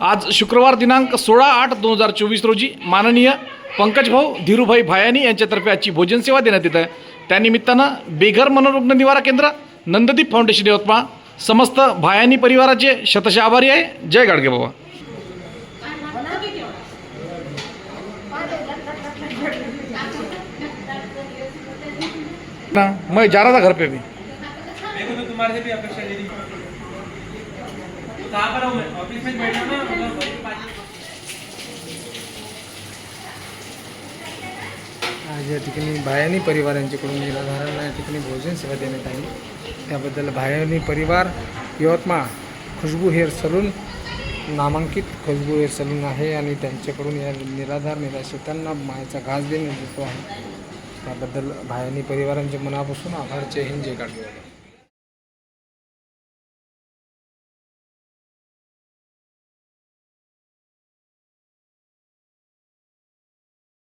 आज शुक्रवार दिनांक सोळा आठ दोन हजार चोवीस रोजी माननीय पंकजभाऊ धीरूभाई भायानी यांच्यातर्फे आजची भोजन सेवा देण्यात येत आहे. त्यानिमित्तानं बेघर मनोरुग्ण निवारा केंद्र नंददीप फाउंडेशन यवतमाळ समस्त भायानी परिवाराचे शतशः आभारी आहे. जय गाडगे बाबा. ना मैं जा रहा था घर पे भी. कहाँ पर हूँ मैं ऑफिस में बैठा हूँ ना आज या ठिकाणी भायानी परिवारांच्याकडून निराधारांना या ठिकाणी भोजन सेवा देण्यात आली. त्याबद्दल भायानी परिवार यवतमाळ खुशबू हेअर सलून नामांकित खुशबू हेअर सलून आहे आणि त्यांच्याकडून या निराधार निराश्रितांना मायाचा घास देण्यात येतो आहे. त्याबद्दल भायानी परिवारांचे मनापासून आभार. जय हिंद जय गाडगे